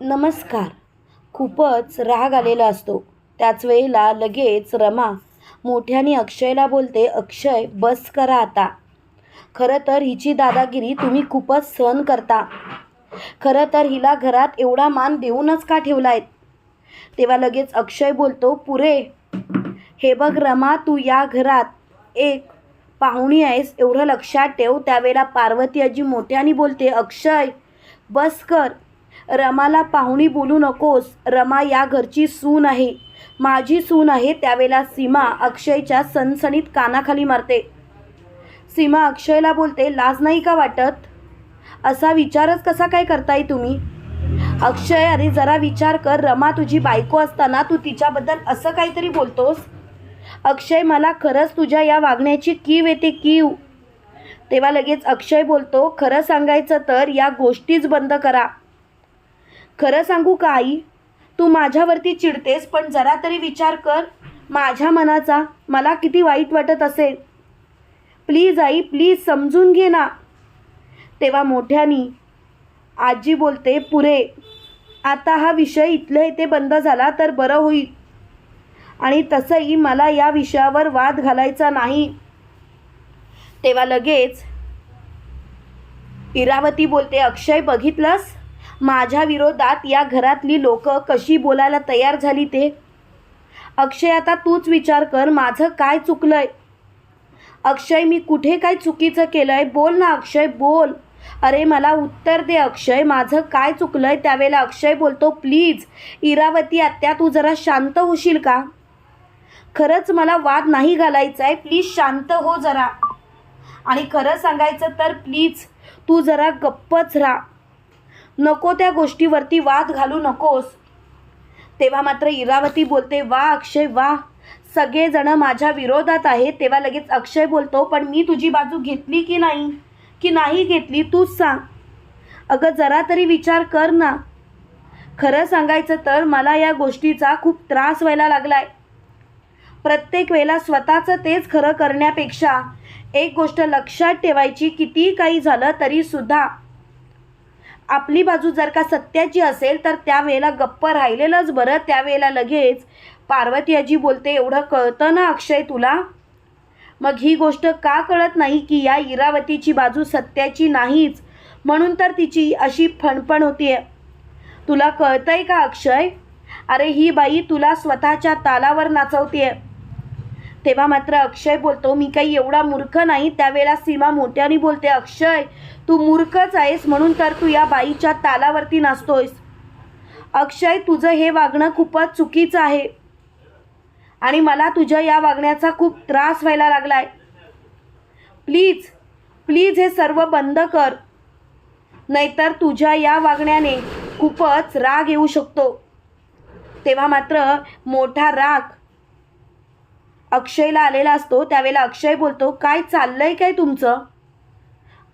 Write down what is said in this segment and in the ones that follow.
नमस्कार. खूपच राग आलेला असतो. त्याच वेळेला लगेच रमा मोठ्याने अक्षयला बोलते अक्षय बस करा आता. खरं तर हिची दादागिरी तुम्ही खूपच सहन करता. खरं तर हिला घरात एवढा मान देऊनच का ठेवला आहे तेव्हा लगेच अक्षय बोलतो पुरे हे बघ रमा तू या घरात एक पाहुणी आहेस एवढं लक्षात ठेव. त्यावेळेला पार्वती आजी मोठ्याने बोलते अक्षय बस कर. रमाला पाहुणी बोलू नकोस. रमा या घरची सून आहे. माझी सून आहे त्यावेळेला सीमा अक्षयच्या सणसणीत कानाखाली मारते. सीमा अक्षयला बोलते लाज नाही का वाटत? असा विचारच कसा काय करताय तुम्ही? अक्षय अरे जरा विचार कर. रमा तुझी बायको असताना तू तिच्याबद्दल असं काहीतरी बोलतोस? अक्षय मला खरंच तुझ्या या वागण्याची कीव येते कीव. तेव्हा लगेच अक्षय बोलतो खरं सांगायचं तर या गोष्टीच बंद करा. खरं सांगू का आई? तू माझ्यावरती चिडतेस पण जरा तरी विचार कर. माझ्या मनाचा मला किती वाईट वाटत असेल. प्लीज आई प्लीज समजून घे ना. तेव्हा मोठ्यानी आजी बोलते पुरे आता हा विषय इथल्या इथे बंद झाला तर बरं होईल. आणि तसंही मला या विषयावर वाद घालायचा नाही. तेव्हा लगेच इरावती बोलते अक्षय बघितलंस? माझ्या विरोधात या घरातली लोक कशी बोलायला तयार झाली ते? अक्षय आता तूच विचार कर माझं काय चुकलंय? अक्षय मी कुठे काय चुकीचं केलंय? बोल ना अक्षय बोल. अरे मला उत्तर दे अक्षय माझं काय चुकलंय त्यावेळेला अक्षय बोलतो प्लीज इरावती आत्या तू जरा शांत होशील का? खरंच मला वाद नाही घालायचा आहे प्लीज शांत हो जरा. आणि खरं सांगायचं तर प्लीज तू जरा गप्पच राहा. नको त्या गोष्टीवरती वाद घालू नकोस. तेव्हा मात्र इरावती बोलते वा अक्षय वा. सगळेजणं माझ्या विरोधात आहे तेव्हा लगेच अक्षय बोलतो पण मी तुझी बाजू घेतली की नाही? की नाही घेतली तूच सांग. अगं जरा तरी विचार कर ना. खरं सांगायचं तर मला या गोष्टीचा खूप त्रास व्हायला लागलाय. प्रत्येक वेळेला स्वतःचं तेच खरं करण्यापेक्षा एक गोष्ट लक्षात ठेवायची किती काही झालं तरीसुद्धा आपली बाजू जर का सत्याची असेल तर त्यावेळेला गप्प राहिलेलंच बरं. त्यावेळेला लगेच पार्वती आजी बोलते एवढं कळतं ना अक्षय तुला? मग ही गोष्ट का कळत नाही की या इरावतीची बाजू सत्याची नाहीच? म्हणून तर तिची अशी फणफण होतीये. तुला कळतंय का अक्षय? अरे ही बाई तुला स्वतःच्या तालावर नाचवतीये. तेव्हा मात्र अक्षय बोलतो मी काही एवढा मूर्ख नाही त्यावेळेला सीमा मोठ्याने बोलते अक्षय तू मूर्खच आहेस म्हणून तर तू या बाईच्या तालावरती नाचतोयस. अक्षय तुझं हे वागणं खूपच चुकीचं आहे. आणि मला तुझ्या या वागण्याचा खूप त्रास व्हायला लागलाय. प्लीज प्लीज हे सर्व बंद कर. नाहीतर तुझ्या या वागण्याने खूपच राग येऊ शकतो. तेव्हा मात्र मोठा राग अक्षयला आलेला असतो त्यावेळेला अक्षय बोलतो काय चाललंय काय तुमचं?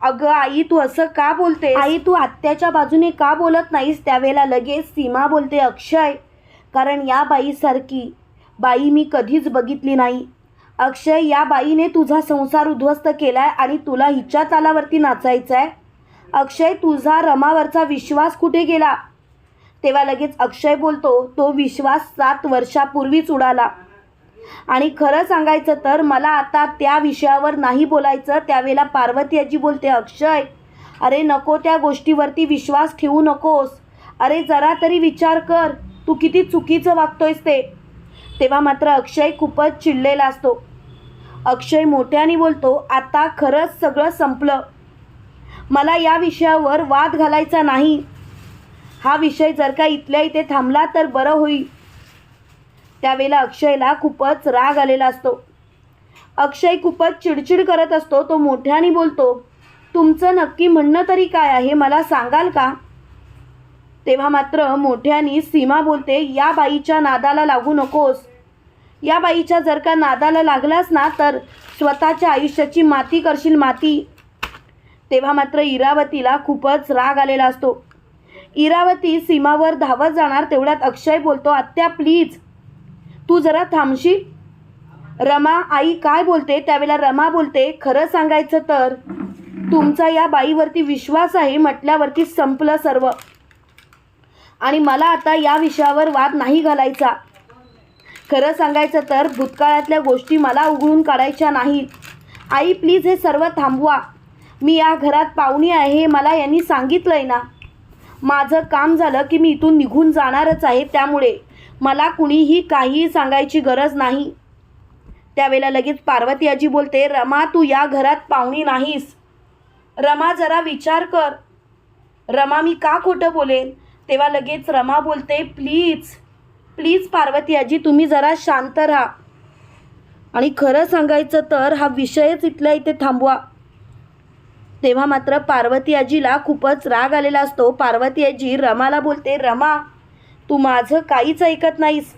अगं आई तू असं का बोलते आई तू आत्याच्या बाजूने का बोलत नाहीस? त्यावेळेला लगेच सीमा बोलते अक्षय कारण या बाईसारखी बाई मी कधीच बघितली नाही. अक्षय या बाईने तुझा संसार उद्ध्वस्त केलाय आणि तुला हिच्या तालावरती नाचायचं आहे अक्षय तुझा रमावरचा विश्वास कुठे गेला? तेव्हा लगेच अक्षय बोलतो तो विश्वास सात वर्षापूर्वीच उडाला. आणि खरं सांगायचं तर मला आता त्या विषयावर नाही बोलायचं. त्यावेळेला पार्वती आजी बोलते अक्षय अरे नको त्या गोष्टीवरती विश्वास ठेवू नकोस. अरे जरा तरी विचार कर. तू किती चुकीचं वागतोयस ते. तेव्हा मात्र अक्षय खूपच चिडलेला असतो. अक्षय मोठ्याने बोलतो आता खरंच सगळं संपलं. मला या विषयावर वाद घालायचा नाही. हा विषय जर का इथल्या इथे थांबला तर बरं होईल. त्यावेळेला अक्षयला खूपच राग आलेला असतो. अक्षय खूपच चिडचिड करत असतो तो मोठ्याने बोलतो तुमचं नक्की म्हणणं तरी काय आहे मला सांगाल का? तेव्हा मात्र मोठ्यानी सीमा बोलते या बाईच्या नादाला लागू नकोस. या बाईच्या जर का नादाला लागलास ना तर स्वतःच्या आयुष्याची माती करशील माती. तेव्हा मात्र इरावतीला खूपच राग आलेला असतो. इरावती सीमावर धावत जाणार तेवढ्यात अक्षय बोलतो आत्या प्लीज तू जरा थांबशील रमा आई काय बोलते? त्यावेळेला रमा बोलते खरं सांगायचं तर तुमचा या बाईवरती विश्वास आहे म्हटल्यावरती संपलं सर्व. आणि मला आता या विषयावर वाद नाही घालायचा. खरं सांगायचं तर भूतकाळातल्या गोष्टी मला उघडून काढायच्या नाहीत. आई प्लीज हे सर्व थांबवा. मी या घरात पाहुणी आहे हे मला यांनी सांगितलं आहे ना. माझं काम झालं की मी इथून निघून जाणारच आहे त्यामुळे. मला कुणीही काहीही सांगायची गरज नाही. त्यावेळेला लगेच पार्वती आजी बोलते रमा तू या घरात पाहुणी नाहीस. रमा जरा विचार कर. रमा मी का खोटं बोलेन? तेव्हा लगेच रमा बोलते प्लीज प्लीज पार्वती आजी तुम्ही जरा शांत राहा. आणि खरं सांगायचं तर हा विषयच इथल्या इथे थांबवा. तेव्हा मात्र पार्वती आजीला खूपच राग आलेला असतो. पार्वती आजी रमाला बोलते रमा तू माझं काहीच ऐकत नाहीस.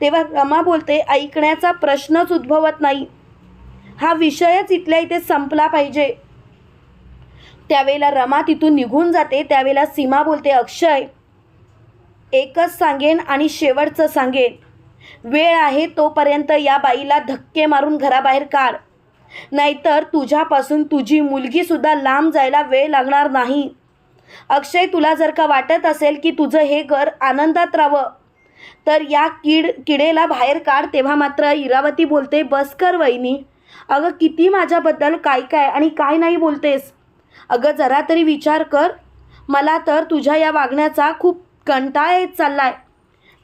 तेव्हा रमा बोलते ऐकण्याचा प्रश्नच उद्भवत नाही. हा विषयच इथल्या इथे संपला पाहिजे. त्यावेळेला रमा तिथून निघून जाते त्यावेळेला सीमा बोलते अक्षय एकच सांगेन आणि शेवटचं सांगेन. वेळ आहे तोपर्यंत या बाईला धक्के मारून घराबाहेर काढ. नाहीतर तुझ्यापासून तुझी मुलगीसुद्धा लांब जायला वेळ लागणार नाही. अक्षय तुला जर का वाटत असेल की तुझं हे घर आनंदात राहावं तर या कीड किडेला बाहेर काढ. तेव्हा मात्र इरावती बोलते बस कर वहिनी. अगं किती माझ्याबद्दल काय काय आणि काय नाही बोलतेस? अगं जरा तरी विचार कर. मला तर तुझ्या या वागण्याचा खूप कंटाळा येत चाललाय.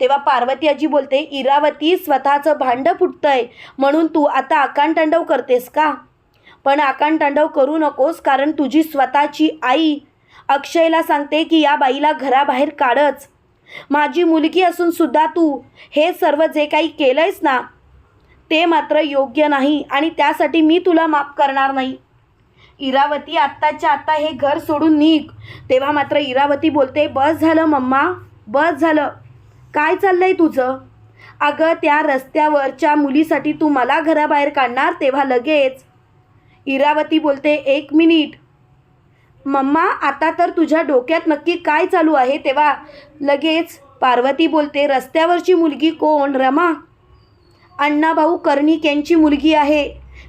तेव्हा पार्वती आजी बोलते इरावती स्वतःचं भांडं फुटतंय. म्हणून तू आता आकांतांडव करतेस का? पण आकांतांडव करू नकोस कारण तुझी स्वतःची आई अक्षयला सांगते की या बाईला घराबाहेर काढच. माझी मुलगी असून सुद्धा तू हे सर्व जे काही केलंयस ना ते मात्र योग्य नाही आणि त्यासाठी मी तुला माफ करणार नाही. इरावती आत्ताच्या आत्ता हे घर सोडून निघ. तेव्हा मात्र इरावती बोलते बस झालं मम्मा बस झालं. काय चाललंय तुझं? अगं त्या रस्त्यावरच्या मुलीसाठी तू मला घराबाहेर काढणार तेव्हा लगेच. इरावती बोलते एक मिनिट. मम्मा आता तर तुझ्या डोक्यात नक्की काय चालू आहे तेव्हा लगेच पार्वती बोलते रस्त्यावरची मुलगी कोण? रमा. अण्णाभाऊ कर्णिक यांची मुलगी आहे.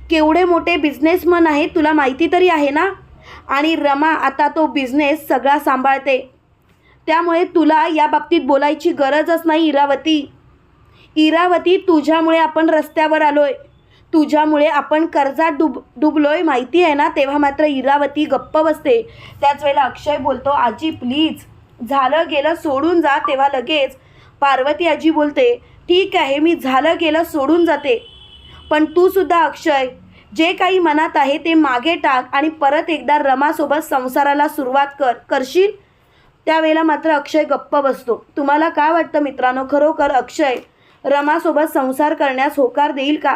केवढे मोठे बिझनेसमन आहे तुला माहिती तरी आहे ना? आणि रमा आता तो बिझनेस सगळा सांभाळते. त्यामुळे तुला या बाबतीत बोलायची गरजच नाही इरावती. इरावती तुझ्यामुळे आपण रस्त्यावर आलो आहे तुझ्यामुळे आपण कर्जात डुब डुबलोय माहिती आहे ना? तेव्हा मात्र इरावती गप्प बसते. त्याच वेळेला अक्षय बोलतो आजी प्लीज झालं गेलं सोडून जा. तेव्हा लगेच पार्वती आजी बोलते ठीक आहे मी झालं गेलं सोडून जाते. पण तू सुद्धा अक्षय जे काही मनात आहे ते मागे टाक आणि परत एकदा रमासोबत संसाराला सुरुवात कर. करशील? त्यावेळेला मात्र अक्षय गप्प बसतो. तुम्हाला काय वाटतं मित्रांनो? खरोखर अक्षय रमासोबत संसार करण्यास होकार देईल का?